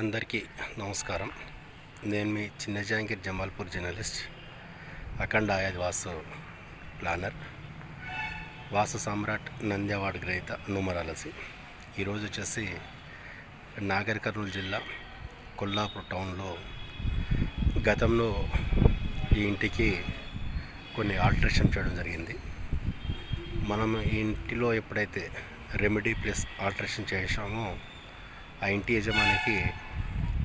అందరికీ నమస్కారం. నేను మీ చిన్న జాంగీర్ జమాల్పూర్ జర్నలిస్ట్ అఖండ ఆయాద్ వాసు ప్లానర్ వాసు సామ్రాట్ నంది అవార్డు గ్రహీత నుమరాలసి. ఈరోజు వచ్చేసి నాగర్ కర్నూలు జిల్లా కొల్లాపూర్ టౌన్లో గతంలో ఈ ఇంటికి కొన్ని ఆల్టరేషన్ చేయడం జరిగింది. మనం ఈ ఇంటిలో ఎప్పుడైతే రెమెడీ ప్లస్ ఆల్టరేషన్ చేసామో ఆ ఇంటి యజమానికి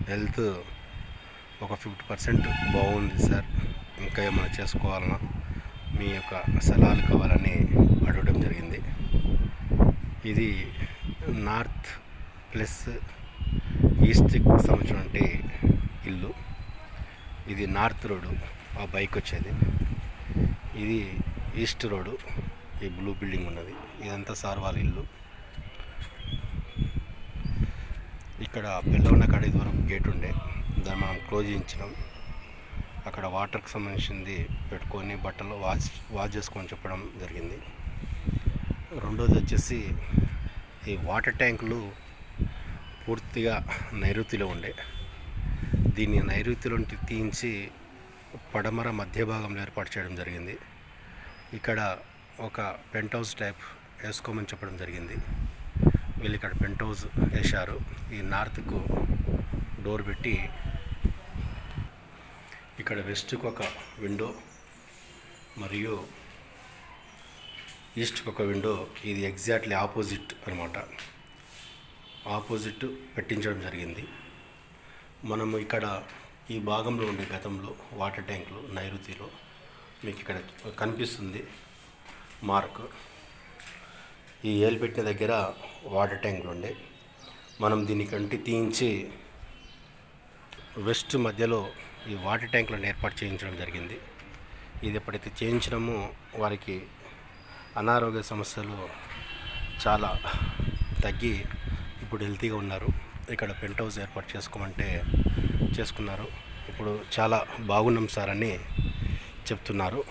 హెల్త్ ఒక ఫిఫ్టీ పర్సెంట్ బాగుంది సార్. ఇంకా ఏమైనా చేసుకోవాలన్నా మీ యొక్క సలహాలు కావాలని అడగడం జరిగింది. ఇది నార్త్ ప్లస్ ఈస్ట్కి సంబంధించినటువంటి ఇల్లు. ఇది నార్త్ రోడ్డు ఆ బైక్ వచ్చేది. ఇది ఈస్ట్ రోడ్డు ఈ బ్లూ బిల్డింగ్ ఉన్నది. ఇదంతా సార్ వాళ్ళ ఇల్లు. ఇక్కడ బెల్లవన్న కాడ ఇదివరకు గేట్ ఉండే. దాన్ని మనం క్లోజ్ చేయించినాం. అక్కడ వాటర్కి సంబంధించింది పెట్టుకొని బట్టలు వాష్ వాష్ చేసుకొని చెప్పడం జరిగింది. రెండోది వచ్చేసి ఈ వాటర్ ట్యాంకులు పూర్తిగా నైరుతిలో ఉండే. దీన్ని నైరుతిలో తీయించి పడమర మధ్య భాగంలో ఏర్పాటు చేయడం జరిగింది. ఇక్కడ ఒక పెంట్ హౌస్ టైప్ వేసుకోమని చెప్పడం జరిగింది. వీళ్ళు ఇక్కడ పెంట్ హౌస్ వేశారు. ఈ నార్త్కు డోర్ పెట్టి ఇక్కడ వెస్ట్కు ఒక విండో మరియు ఈస్ట్కి ఒక విండో. ఇది ఎగ్జాక్ట్లీ ఆపోజిట్ అనమాట ఆపోజిట్ పెట్టించడం జరిగింది. మనము ఇక్కడ ఈ భాగంలో ఉండే గతంలో వాటర్ ట్యాంకులు నైరుతిలో మీకు ఇక్కడ కనిపిస్తుంది మార్క్. ఈ ఏలు పెట్టిన దగ్గర వాటర్ ట్యాంకులు ఉండే మనం దీన్ని కంటి తీయించి వెస్ట్ మధ్యలో ఈ వాటర్ ట్యాంకులను ఏర్పాటు చేయించడం జరిగింది. ఇది ఎప్పుడైతే చేయించడమో వారికి అనారోగ్య సమస్యలు చాలా తగ్గి ఇప్పుడు హెల్తీగా ఉన్నారు. ఇక్కడ పెంట్ హౌస్ ఏర్పాటు చేసుకోమంటే చేసుకున్నారు. ఇప్పుడు చాలా బాగున్నాం సార్ అని చెప్తున్నారు.